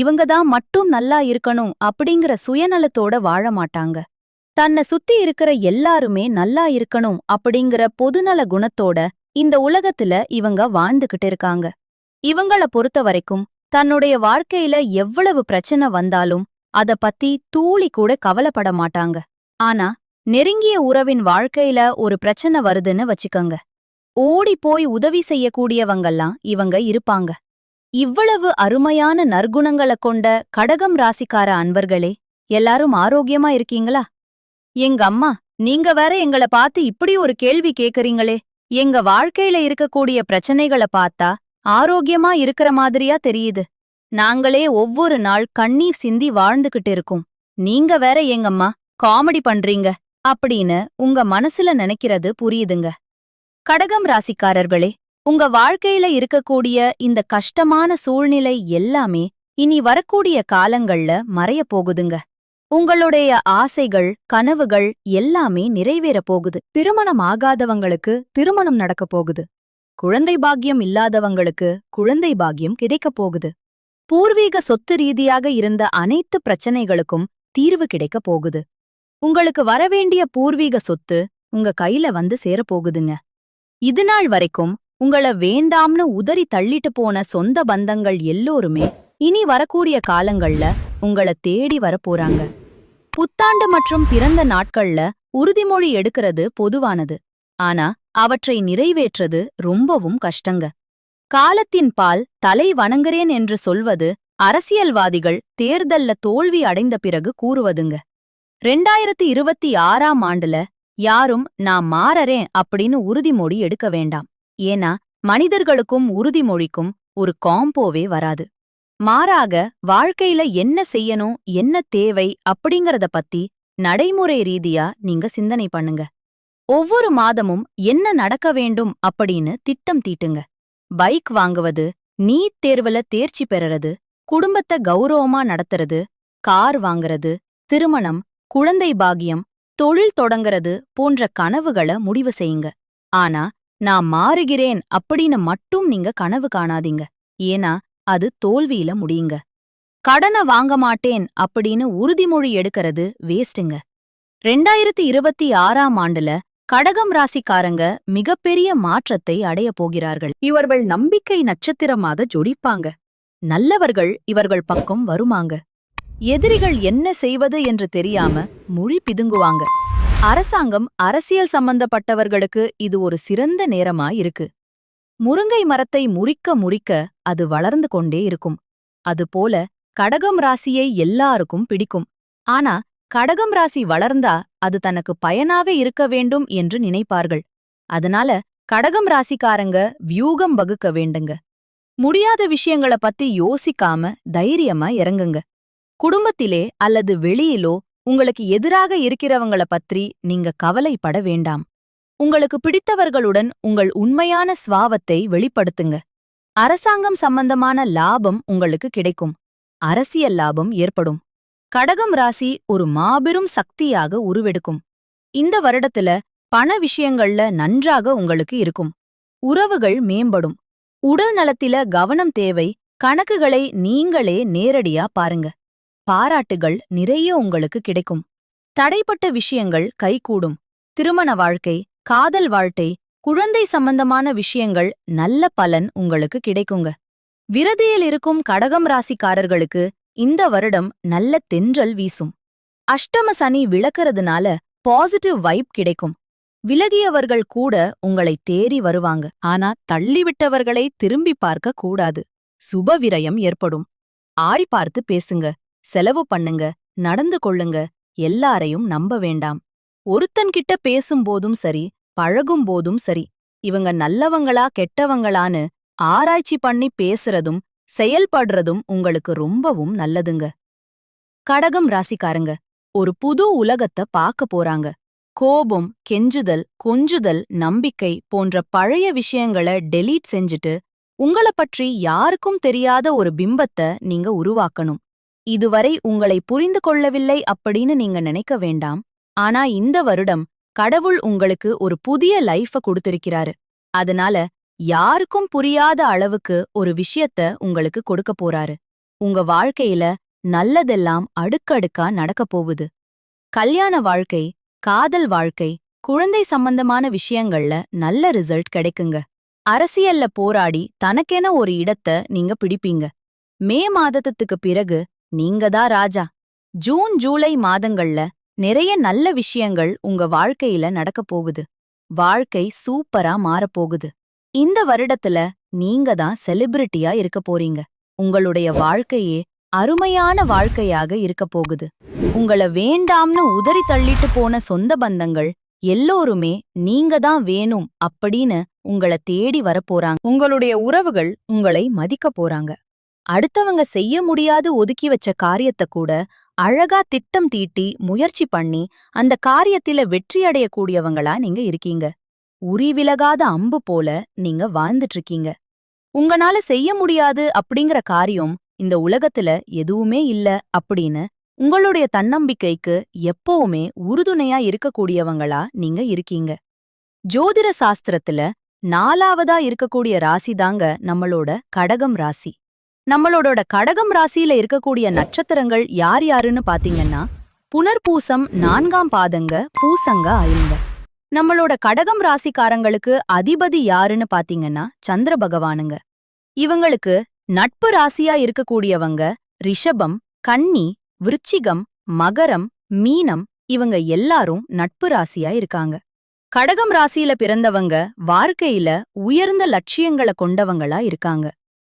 இவங்க தான் மட்டும் நல்லா இருக்கணும் அப்படிங்கிற சுயநலத்தோட வாழ மாட்டாங்க. தன்னை சுத்தி இருக்கிற எல்லாருமே நல்லா இருக்கணும் அப்படிங்கிற பொதுநல குணத்தோட இந்த உலகத்துல இவங்க வாழ்ந்துகிட்டு இருக்காங்க. இவங்கள பொறுத்த வரைக்கும் தன்னுடைய வாழ்க்கையில எவ்வளவு பிரச்சனை வந்தாலும் அத பத்தி தூளி கூட கவலைப்பட மாட்டாங்க. ஆனா நெருங்கிய உறவின் வாழ்க்கையில ஒரு பிரச்சனை வருதுன்னு வச்சுக்கங்க. ஓடி போய் உதவி செய்யக்கூடியவங்கெல்லாம் இவங்க இருப்பாங்க. இவ்வளவு அருமையான நற்குணங்களை கொண்ட கடகம் ராசிக்கார அன்பர்களே எல்லாரும் ஆரோக்கியமா இருக்கீங்களா? எங்க அம்மா நீங்க வேற எங்கள பார்த்து இப்படி ஒரு கேள்வி கேக்குறீங்களே. எங்க வாழ்க்கையில இருக்கக்கூடிய பிரச்சனைகளை பார்த்தா ஆரோக்கியமா இருக்கிற மாதிரியா தெரியுது. நாங்களே ஒவ்வொரு நாள் கண்ணீர் சிந்தி வாழ்ந்துகிட்டு இருக்கோம். நீங்க வேற எங்கம்மா காமெடி பண்றீங்க அப்படின்னு உங்க மனசுல நினைக்கிறது புரியுதுங்க. கடகம் ராசிக்காரர்களே உங்க வாழ்க்கையில இருக்கக்கூடிய இந்த கஷ்டமான சூழ்நிலை எல்லாமே இனி வரக்கூடிய காலங்கள்ல மறைய போகுதுங்க. உங்களுடைய ஆசைகள் கனவுகள் எல்லாமே நிறைவேற போகுது. திருமணம் ஆகாதவங்களுக்கு திருமணம் நடக்க போகுது. குழந்தை பாக்கியம் இல்லாதவங்களுக்கு குழந்தை பாக்கியம் கிடைக்கப் போகுது. பூர்வீக சொத்து ரீதியாக இருந்த அனைத்து பிரச்சனைகளுக்கும் தீர்வு கிடைக்கப் போகுது. உங்களுக்கு வரவேண்டிய பூர்வீக சொத்து உங்க கையில வந்து சேரப்போகுதுங்க இதுநாள் வரைக்கும் உங்கள வேண்டாம்னு உதறி தள்ளிட்டு போன சொந்த பந்தங்கள் எல்லோருமே இனி வரக்கூடிய காலங்கள்ல உங்களை தேடி வரப்போறாங்க. புத்தாண்டு மற்றும் பிறந்த நாட்கள்ல உறுதிமொழி எடுக்கிறது பொதுவானது. ஆனா அவற்றை நிறைவேற்றது ரொம்பவும் கஷ்டங்க. காலத்தின் பால் தலை வணங்குறேன் என்று சொல்வது அரசியல்வாதிகள் தேர்தல்ல தோல்வி அடைந்த பிறகு கூறுவதுங்க. ரெண்டாயிரத்தி இருபத்தி ஆறாம் ஆண்டுல யாரும் நான் மாறறேன் அப்படின்னு உறுதிமொழி எடுக்க வேண்டாம். ஏன்னா மனிதர்களுக்கும் உறுதிமொழிக்கும் ஒரு காம்போவே வராது. மாறாக வாழ்க்கையில என்ன செய்யணும் என்ன தேவை அப்படிங்கறத பத்தி நடைமுறை ரீதியா நீங்க சிந்தனை பண்ணுங்க. ஒவ்வொரு மாதமும் என்ன நடக்க வேண்டும் அப்படின்னு திட்டம் தீட்டுங்க. பைக் வாங்குவது நீட் தேர்வுல தேர்ச்சி பெறறது குடும்பத்தை கௌரவமா நடத்துறது கார் வாங்குறது திருமணம் குழந்தை பாகியம் தொழில் தொடங்கறது போன்ற கனவுகள முடிவு செய்யுங்க. ஆனா நான் மாறுகிறேன் அப்படின்னு மட்டும் நீங்க கனவு காணாதீங்க. ஏன்னா அது தோல்வியில முடியுங்க. கடனை வாங்க மாட்டேன் அப்படின்னு உறுதிமொழி எடுக்கிறது வேஸ்ட்டுங்க ரெண்டாயிரத்தி இருபத்தி ஆறாம் ஆண்டுல கடகம் ராசிக்காரங்க மிகப்பெரிய மாற்றத்தை அடைய போகிறார்கள். இவர்கள் நம்பிக்கை நட்சத்திரமாக ஜொடிப்பாங்க நல்லவர்கள் இவர்கள் பக்கம் வருமாங்க. எதிரிகள் என்ன செய்வது என்று தெரியாம மொழி பிதுங்குவாங்க. அரசாங்கம் அரசியல் சம்பந்தப்பட்டவர்களுக்கு இது ஒரு சிறந்த நேரமா இருக்கு. முருங்கை மரத்தை முறிக்க முறிக்க அது வளர்ந்து கொண்டே இருக்கும். அதுபோல கடகம் ராசியை எல்லாருக்கும் பிடிக்கும். ஆனா கடகம் ராசி வளர்ந்தா அது தனக்கு பயனாவே இருக்க வேண்டும் என்று நினைப்பார்கள். அதனால கடகம் ராசிக்காரங்க வியூகம் வகுக்க வேண்டுங்க. முடியாத விஷயங்கள பத்தி யோசிக்காம தைரியமா இறங்குங்க. குடும்பத்திலே அல்லது வெளியிலோ உங்களுக்கு எதிராக இருக்கிறவங்கள பற்றி நீங்க கவலைப்பட வேண்டாம். உங்களுக்கு பிடித்தவர்களுடன் உங்கள் உண்மையான ஸ்வாவத்தை வெளிப்படுத்துங்க. அரசாங்கம் சம்பந்தமான லாபம் உங்களுக்கு கிடைக்கும். அரசியல் லாபம் ஏற்படும். கடகம் ராசி ஒரு மாபெரும் சக்தியாக உருவெடுக்கும். இந்த வருடத்துல பண விஷயங்கள்ல நன்றாக உங்களுக்கு இருக்கும். உறவுகள் மேம்படும். உடல் நலத்தில கவனம் தேவை. கணக்குகளை நீங்களே நேரடியா பாருங்க. பாராட்டுகள் நிறைய உங்களுக்கு கிடைக்கும். தடைப்பட்ட விஷயங்கள் கைகூடும். திருமண வாழ்க்கை காதல் வாழ்க்கை குழந்தை சம்பந்தமான விஷயங்கள் நல்ல பலன் உங்களுக்கு கிடைக்குங்க. விரதியில் இருக்கும் கடகம் ராசிக்காரர்களுக்கு இந்த வருடம் நல்ல தென்றல் வீசும். அஷ்டம சனி விளக்கறதுனால பாசிட்டிவ் வைப் கிடைக்கும். விலகியவர்கள் கூட உங்களை தேறி வருவாங்க. ஆனா தள்ளிவிட்டவர்களை திரும்பி பார்க்க கூடாது. சுபவிரயம் ஏற்படும். ஆய் பார்த்து பேசுங்க. செலவு பண்ணுங்க நடந்து கொள்ளுங்க எல்லாரையும் நம்ப வேண்டாம். ஒருத்தன்கிட்ட பேசும்போதும் சரி பழகும் போதும் சரி இவங்க நல்லவங்களா கெட்டவங்களான்னு ஆராய்ச்சி பண்ணி பேசுறதும் செயல்படுறதும் உங்களுக்கு ரொம்பவும் நல்லதுங்க. கடகம் ராசிக்காரங்க ஒரு புது உலகத்த பார்க்க போறாங்க. கோபம் கெஞ்சுதல் கொஞ்சுதல் நம்பிக்கை போன்ற பழைய விஷயங்களை டெலீட் செஞ்சுட்டு உங்கள பற்றி யாருக்கும் தெரியாத ஒரு பிம்பத்த நீங்க உருவாக்கணும். இதுவரை உங்களை புரிந்து கொள்ளவில்லை அப்படின்னு நீங்க நினைக்க வேண்டாம். ஆனா இந்த வருடம் கடவுள் உங்களுக்கு ஒரு புதிய லைஃப கொடுத்திருக்கிறாரு. அதனால யாருக்கும் புரியாத அளவுக்கு ஒரு விஷயத்த உங்களுக்கு கொடுக்க போறாரு. உங்க வாழ்க்கையில நல்லதெல்லாம் அடுக்கடுக்கா நடக்கப் போகுது. கல்யாண வாழ்க்கை காதல் வாழ்க்கை குழந்தை சம்பந்தமான விஷயங்கள்ல நல்ல ரிசல்ட் கிடைக்குங்க. அரசியல்ல போராடி தனக்கென ஒரு இடத்த நீங்க பிடிப்பீங்க. மே மாதத்துக்கு பிறகு நீங்க தான் ராஜா. ஜூன் ஜூலை மாதங்கள்ல நிறைய நல்ல விஷயங்கள் உங்க வாழ்க்கையில நடக்கப் போகுது. வாழ்க்கை சூப்பரா மாறப்போகுது. இந்த வருடத்துல நீங்க தான் செலிபிரிட்டியா இருக்க போறீங்க. உங்களுடைய வாழ்க்கையே அருமையான வாழ்க்கையாக இருக்க போகுது. உங்கள வேண்டாம்னு உதறி தள்ளிட்டு போன சொந்த பந்தங்கள் எல்லோருமே நீங்க தான் வேணும் அப்படின்னு உங்கள தேடி வரப்போறாங்க உங்களுடைய உறவுகள் உங்களை மதிக்க போறாங்க. அடுத்தவங்க செய்ய முடியாது ஒதுக்கி வச்ச காரியத்தை கூட அழகா திட்டம் தீட்டி முயற்சி பண்ணி அந்த காரியத்தில வெற்றியடையக்கூடியவங்களா நீங்க இருக்கீங்க. உரிவிலகாத அம்பு போல நீங்க வாழ்ந்துட்டு இருக்கீங்க. உங்களால செய்ய முடியாது அப்படிங்கிற காரியம் இந்த உலகத்துல எதுவுமே இல்ல அப்படின்னு உங்களுடைய தன்னம்பிக்கைக்கு எப்பவுமே உறுதுணையா இருக்கக்கூடியவங்களா நீங்க இருக்கீங்க. ஜோதிட சாஸ்திரத்துல நாலாவதா இருக்கக்கூடிய ராசி தாங்க நம்மளோட கடகம் ராசி. நம்மளோட கடகம் ராசியில இருக்கக்கூடிய நட்சத்திரங்கள் யார் யாருன்னு பாத்தீங்கன்னா புனர்பூசம் நான்காம் பாதங்க பூசங்க ஐங்க நம்மளோட கடகம் ராசிக்காரங்களுக்கு அதிபதி யாருன்னு பாத்தீங்கன்னா சந்திர பகவானுங்க. இவங்களுக்கு நட்பு ராசியா இருக்கக்கூடியவங்க ரிஷபம் கன்னி விருச்சிகம் மகரம் மீனம் இவங்க எல்லாரும் நட்பு ராசியா இருக்காங்க. கடகம் ராசியில பிறந்தவங்க வாழ்க்கையில உயர்ந்த லட்சியங்களை கொண்டவங்களா இருக்காங்க.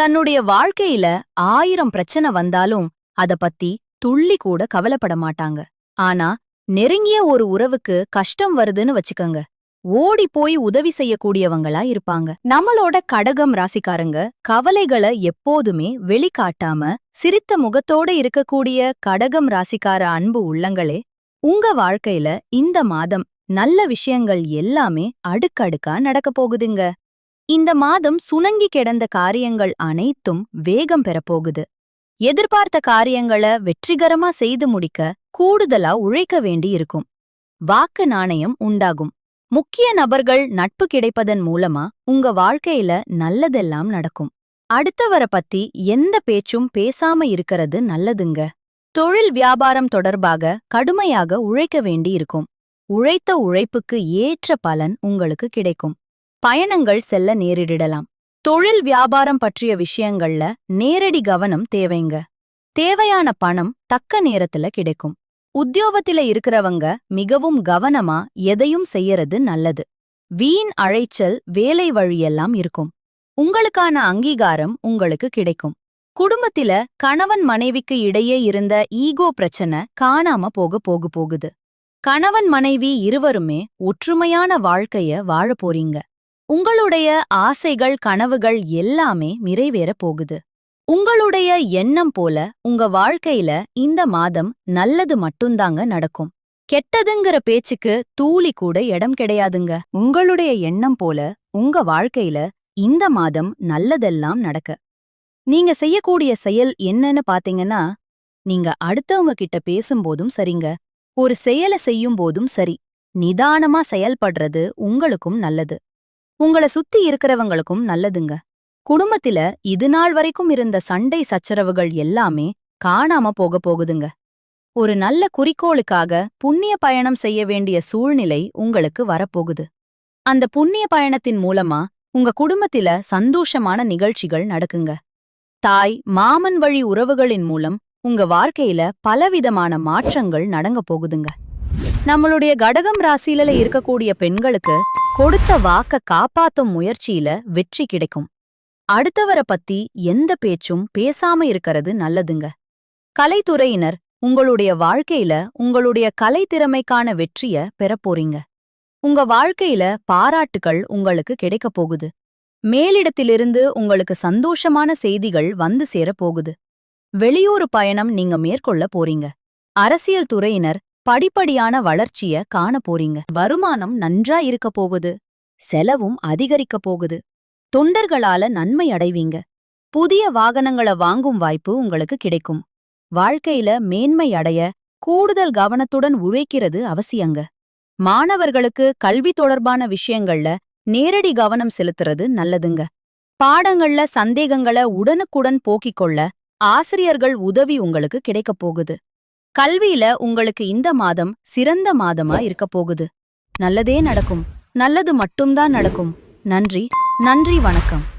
தன்னுடைய வாழ்க்கையில ஆயிரம் பிரச்சனை வந்தாலும் அத பத்தி துள்ளி கூட கவலைப்பட மாட்டாங்க. ஆனா நெருங்கிய ஒரு உறவுக்கு கஷ்டம் வருதுன்னு வச்சுக்கங்க. ஓடி போய் உதவி செய்யக்கூடியவங்களா இருப்பாங்க. நம்மளோட கடகம் ராசிக்காரங்க கவலைகளை எப்போதுமே வெளிக்காட்டாம சிரித்த முகத்தோட இருக்கக்கூடிய கடகம் ராசிக்கார அன்பு உள்ளங்களே உங்க வாழ்க்கையில இந்த மாதம் நல்ல விஷயங்கள் எல்லாமே அடுக்கடுக்கா நடக்கப் போகுதுங்க. இந்த மாதம் சுணங்கி கிடந்த காரியங்கள் அனைத்தும் வேகம் பெறப்போகுது. எதிர்பார்த்த காரியங்களை வெற்றிகரமா செய்து முடிக்க கூடுதலா உழைக்க வேண்டியிருக்கும். வாக்கு நாணயம் உண்டாகும். முக்கிய நபர்கள் நட்பு கிடைப்பதன் மூலமா உங்க வாழ்க்கையில நல்லதெல்லாம் நடக்கும். அடுத்தவர பத்தி எந்த பேச்சும் பேசாம இருக்கிறது நல்லதுங்க. தொழில் வியாபாரம் தொடர்பாக கடுமையாக உழைக்க வேண்டியிருக்கும். உழைத்த உழைப்புக்கு ஏற்ற பலன் உங்களுக்கு கிடைக்கும். பயணங்கள் செல்ல நேரிடலாம். தொழில் வியாபாரம் பற்றிய விஷயங்கள்ல நேரடி கவனம் தேவைங்க. தேவையான பணம் தக்க நேரத்துல கிடைக்கும். உத்தியோகத்தில இருக்கிறவங்க மிகவும் கவனமா எதையும் செய்யறது நல்லது. வீண் அழைச்சல் வேலை வழியெல்லாம் இருக்கும். உங்களுக்கான அங்கீகாரம் உங்களுக்கு கிடைக்கும். குடும்பத்தில கணவன் மனைவிக்கு இடையே இருந்த ஈகோ பிரச்சனை காணாம போக போக போகுது. கணவன் மனைவி இருவருமே ஒற்றுமையான வாழ்க்கைய வாழ போறீங்க. உங்களுடைய ஆசைகள் கனவுகள் எல்லாமே நிறைவேற போகுது. உங்களுடைய எண்ணம் போல உங்க வாழ்க்கையில இந்த மாதம் நல்லது மட்டும்தாங்க நடக்கும். கெட்டதுங்கிற பேச்சுக்கு தூளி கூட இடம் கிடையாதுங்க. உங்களுடைய எண்ணம் போல உங்க வாழ்க்கையில இந்த மாதம் நல்லதெல்லாம் நடக்க. நீங்க செய்யக்கூடிய செயல் என்னன்னு பாத்தீங்கன்னா நீங்க அடுத்தவங்க கிட்ட பேசும்போதும் சரிங்க. ஒரு செயலை செய்யும் போதும் சரி. நிதானமா செயல்படுறது உங்களுக்கும் நல்லது. உங்கள சுத்தி இருக்கிறவங்களுக்கும் நல்லதுங்க. குடும்பத்தில இது நாள் வரைக்கும் இருந்த சண்டை சச்சரவுகள் எல்லாமே காணாம போக போகுதுங்க. ஒரு நல்ல குறிக்கோளுக்காக புண்ணிய பயணம் செய்ய வேண்டிய சூழ்நிலை உங்களுக்கு வரப்போகுது. அந்த புண்ணிய பயணத்தின் மூலமா உங்க குடும்பத்தில சந்தோஷமான நிகழ்ச்சிகள் நடக்குங்க. தாய் மாமன் வழி உறவுகளின் மூலம் உங்க வாழ்க்கையில பலவிதமான மாற்றங்கள் நடங்க போகுதுங்க. நம்மளுடைய கடகம் ராசியில இருக்கக்கூடிய பெண்களுக்கு கொடுத்த வாக்க காப்பாத்தும் முயற்சியில வெற்றி கிடைக்கும். அடுத்தவரை பத்தி எந்த பேச்சும் பேசாம இருக்கறது நல்லதுங்க. கலைத்துறையினர் உங்களுடைய வாழ்க்கையில உங்களுடைய கலை திறமைக்கான வெற்றிய பெறப்போறீங்க உங்க வாழ்க்கையில பாராட்டுகள் உங்களுக்கு கிடைக்கப் போகுது. மேலிடத்திலிருந்து உங்களுக்கு சந்தோஷமான செய்திகள் வந்து சேரப் போகுது. வெளியூர் பயணம் நீங்க மேற்கொள்ள போறீங்க. அரசியல் துறையினர் படிப்படியான வளர்ச்சிய காண போறீங்க. வருமானம் நன்றா இருக்க போகுது. செலவும் அதிகரிக்க போகுது. தொண்டர்களால நன்மை அடைவீங்க. புதிய வாகனங்கள வாங்கும் வாய்ப்பு உங்களுக்கு கிடைக்கும். வாழ்க்கையில மேன்மை அடைய கூடுதல் கவனத்துடன் உழைக்கிறது அவசியங்க. மாணவர்களுக்கு கல்வி தொடர்பான விஷயங்கள்ல நேரடி கவனம் செலுத்துறது நல்லதுங்க. பாடங்கள்ல சந்தேகங்கள உடனுக்குடன் போக்கிக் கொள்ள ஆசிரியர்கள் உதவி உங்களுக்கு கிடைக்கப் போகுது. கல்வியில உங்களுக்கு இந்த மாதம் சிறந்த மாதமா இருக்கப் போகுது. நல்லதே நடக்கும். நல்லது மட்டும்தான் நடக்கும். நன்றி. நன்றி வணக்கம்.